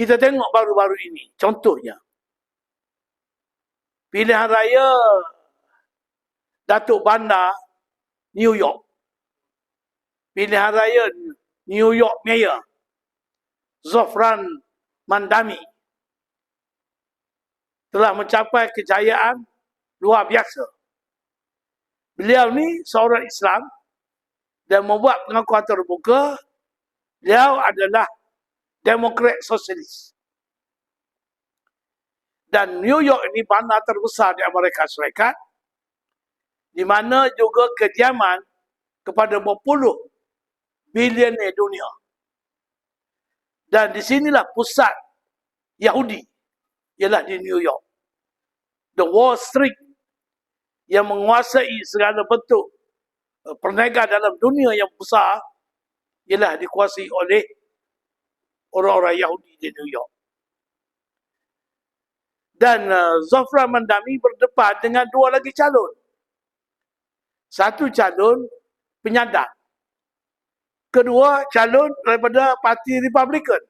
Kita tengok baru-baru ini. Contohnya. Pilihan raya Datuk Bandar New York. Pilihan raya New York Mayor. Zofran Mandami. Telah mencapai kejayaan luar biasa. Beliau ni seorang Islam dan membuat pengakuan terbuka beliau adalah Demokrat Sosialis. Dan New York ini bandar terbesar di Amerika Syarikat di mana juga kediaman kepada berpuluh bilioner dunia. Dan di sinilah pusat Yahudi ialah di New York. The Wall Street yang menguasai segala bentuk eh, perniagaan dalam dunia yang besar ialah dikuasai oleh orang-orang Yahudi di New York. Dan uh, Zofra Mandami berdepan dengan dua lagi calon. Satu calon penyandang. Kedua calon daripada Parti Republikan.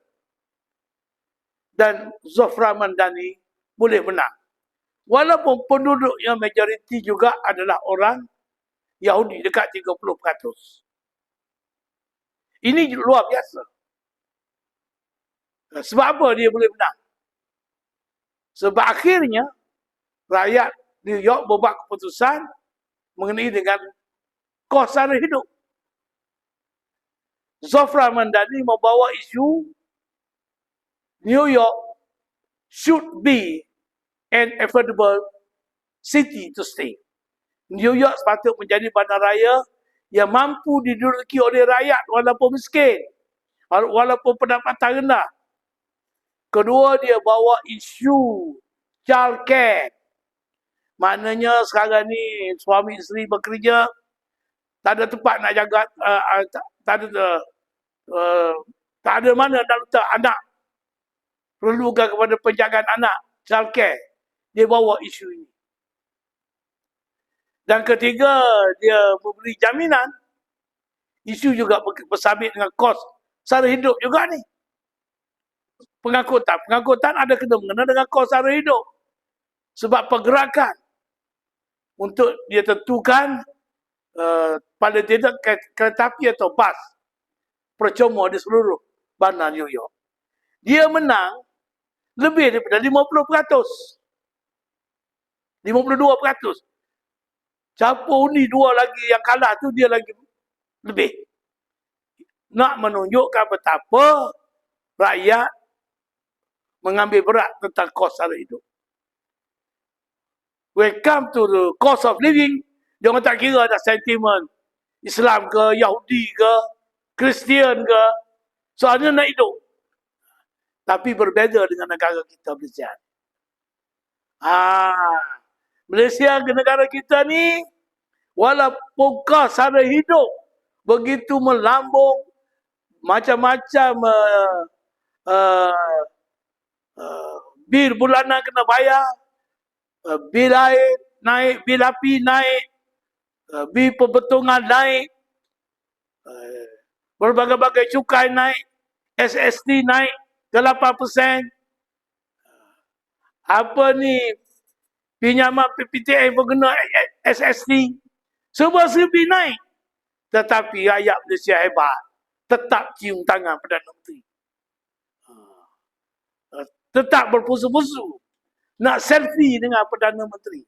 Dan Zofra Mandani boleh menang. Walaupun penduduk yang majoriti juga adalah orang Yahudi dekat 30%. Ini luar biasa. Sebab apa dia boleh menang? Sebab akhirnya rakyat New York membuat keputusan mengenai dengan kos sara hidup. Zofra Mandani membawa isu New York should be an affordable city to stay. New York sepatut menjadi bandaraya yang mampu diduduki oleh rakyat walaupun miskin. Walaupun pendapatan rendah. Kedua dia bawa isu child care. Maknanya sekarang ni suami isteri bekerja tak ada tempat nak jaga uh, uh, tak, tak ada uh, tak ada mana nak letak anak. Perlukan kepada penjagaan anak child care dia bawa isu ini. Dan ketiga dia memberi jaminan. Isu juga bersabit dengan kos. Sara hidup juga ni pengangkutan. Pengangkutan ada kena mengena dengan kos sara hidup. Sebab pergerakan untuk dia tentukan uh, pada tidak kereta api atau bas percuma di seluruh bandar New York. Dia menang lebih daripada 50%. 52%. Siapa undi dua lagi yang kalah tu dia lagi lebih. Nak menunjukkan betapa rakyat mengambil berat tentang kos sara hidup. When come to the cost of living, jangan tak kira ada sentimen Islam ke, Yahudi ke, Kristian ke, soalnya nak hidup. Tapi berbeza dengan negara kita Malaysia. Ah, Malaysia ke negara kita ni, walaupun kos sara hidup begitu melambung, macam-macam uh, uh, Bil bulanan kena bayar, uh, bil air naik, bil api naik, uh, bil pembetungan naik, uh, berbagai-bagai cukai naik, SST naik ke 8%. Apa ni pinjaman PPTN berguna SST. Semua serbi naik. Tetapi rakyat Malaysia hebat. Tetap cium tangan Perdana Menteri tetap berpusu-pusu nak selfie dengan Perdana Menteri.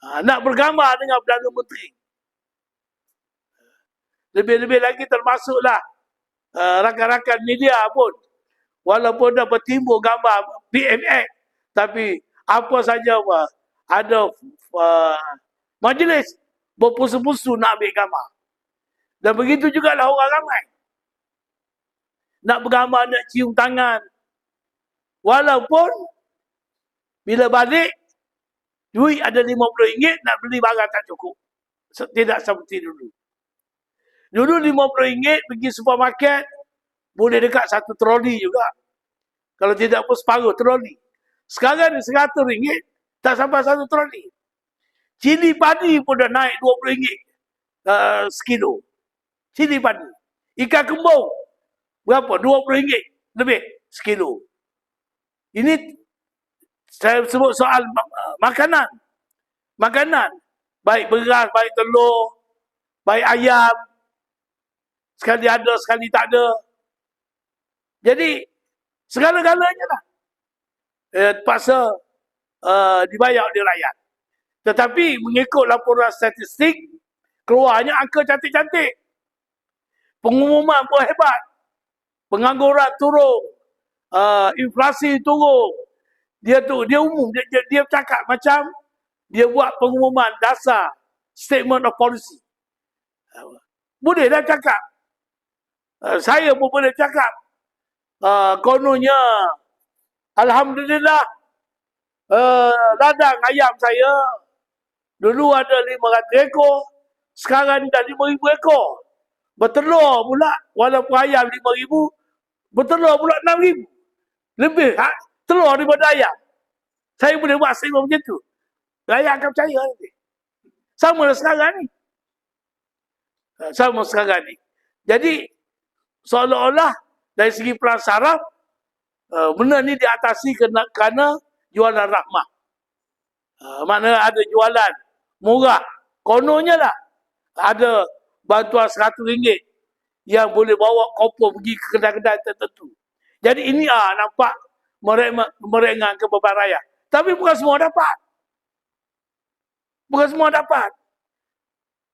Ha, nak bergambar dengan Perdana Menteri. Lebih-lebih lagi termasuklah uh, rakan-rakan media pun. Walaupun dah bertimbul gambar PMX. Tapi apa saja uh, ada uh, majlis berpusu-pusu nak ambil gambar. Dan begitu juga lah orang ramai. Nak bergambar, nak cium tangan, Walaupun bila balik duit ada RM50 nak beli barang tak cukup. Tidak seperti dulu. Dulu RM50 pergi supermarket boleh dekat satu troli juga. Kalau tidak pun separuh troli. Sekarang ni RM100 tak sampai satu troli. Cili padi pun dah naik RM20 uh, sekilo. Cili padi. Ikan kembung berapa? RM20 lebih. sekilo. Ini saya sebut soal makanan. Makanan. Baik beras, baik telur, baik ayam. Sekali ada, sekali tak ada. Jadi, segala-galanya lah. Eh, terpaksa uh, dibayar oleh rakyat. Tetapi mengikut laporan statistik, keluarnya angka cantik-cantik. Pengumuman pun hebat. Pengangguran turun. Uh, inflasi turun. Dia tu dia umum dia, dia, dia cakap macam dia buat pengumuman dasar statement of policy. Boleh dah cakap. Uh, saya pun boleh cakap. Uh, kononnya Alhamdulillah uh, ladang ayam saya dulu ada 500 ekor sekarang dah 5,000 ekor bertelur pula walaupun ayam 5,000 bertelur pula 6,000 lebih ha? telur daripada ayam. Saya boleh buat statement macam tu. Rakyat akan percaya nanti. Sama lah sekarang ni. Ha, sama sekarang ni. Jadi seolah-olah dari segi peran saraf uh, benda ni diatasi kerana, kerana jualan rahmah uh, mana ada jualan murah. Kononnya lah ada bantuan seratus ringgit yang boleh bawa kopor pergi ke kedai-kedai tertentu. Jadi ini ah nampak meringankan beban rakyat. Tapi bukan semua dapat. Bukan semua dapat.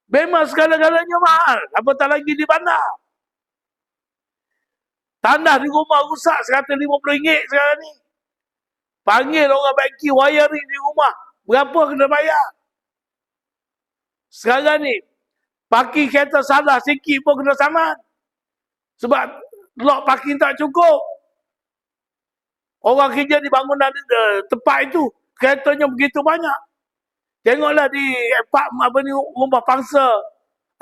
Memang segala-galanya mahal. Apatah lagi di bandar. Tanah di rumah rusak RM150 sekarang ni. Panggil orang banki wiring di rumah. Berapa kena bayar? Sekarang ni, parking kereta salah sikit pun kena saman. Sebab lot parking tak cukup. Orang kerja di bangunan uh, tempat itu, keretanya begitu banyak. Tengoklah di empat apa ni rumah pangsa,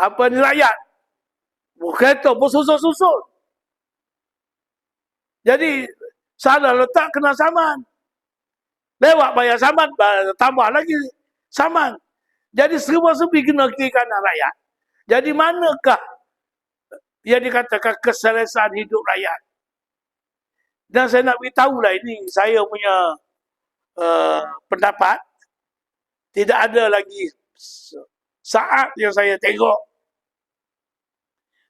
apa ni rakyat. Kereta pun susun-susun. Jadi, salah letak kena saman. Lewat bayar saman, tambah lagi saman. Jadi serba-serbi kena kiri kanan rakyat. Jadi manakah yang dikatakan keselesaan hidup rakyat? Dan saya nak beritahu lah ini, saya punya uh, pendapat. Tidak ada lagi saat yang saya tengok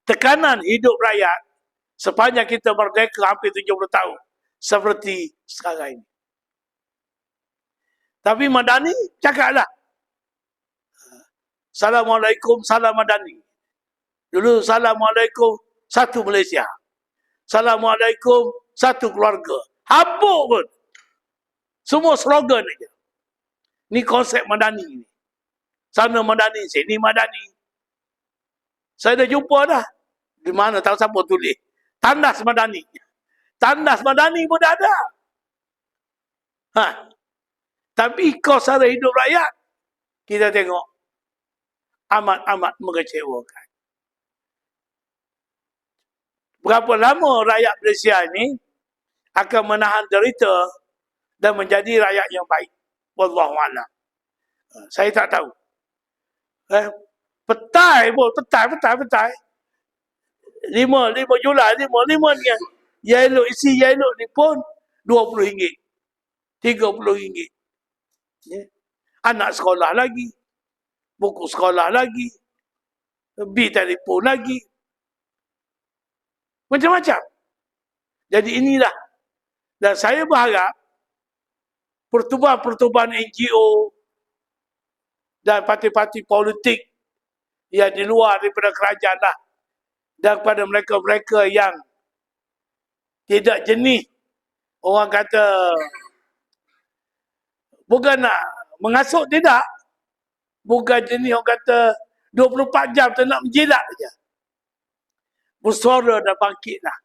tekanan hidup rakyat sepanjang kita merdeka hampir 70 tahun. Seperti sekarang ini. Tapi Madani cakaplah Assalamualaikum, salam madani. Dulu Assalamualaikum, satu Malaysia. Assalamualaikum, satu keluarga. Habuk pun. Semua slogan aja. Ni konsep madani ni. Sana madani, sini madani. Saya dah jumpa dah. Di mana tahu siapa tulis. Tandas madani. Tandas madani pun dah ada. Ha. Tapi kau cara hidup rakyat, kita tengok amat-amat mengecewakan. Berapa lama rakyat Malaysia ini akan menahan derita dan menjadi rakyat yang baik? Wallahualam. Ha, saya tak tahu. Eh, petai pun, petai, petai, petai. Lima, lima Julai, lima, lima ni. Yellow, isi yellow ni pun dua puluh ringgit. Tiga puluh ringgit. Ya. Anak sekolah lagi buku sekolah lagi, bil telefon lagi. Macam-macam. Jadi inilah. Dan saya berharap pertubuhan-pertubuhan NGO dan parti-parti politik yang di luar daripada kerajaan lah dan kepada mereka-mereka yang tidak jenis orang kata bukan nak mengasuk tidak Bukan jenis orang kata 24 jam tu nak menjilat saja. Bersuara dah bangkit lah.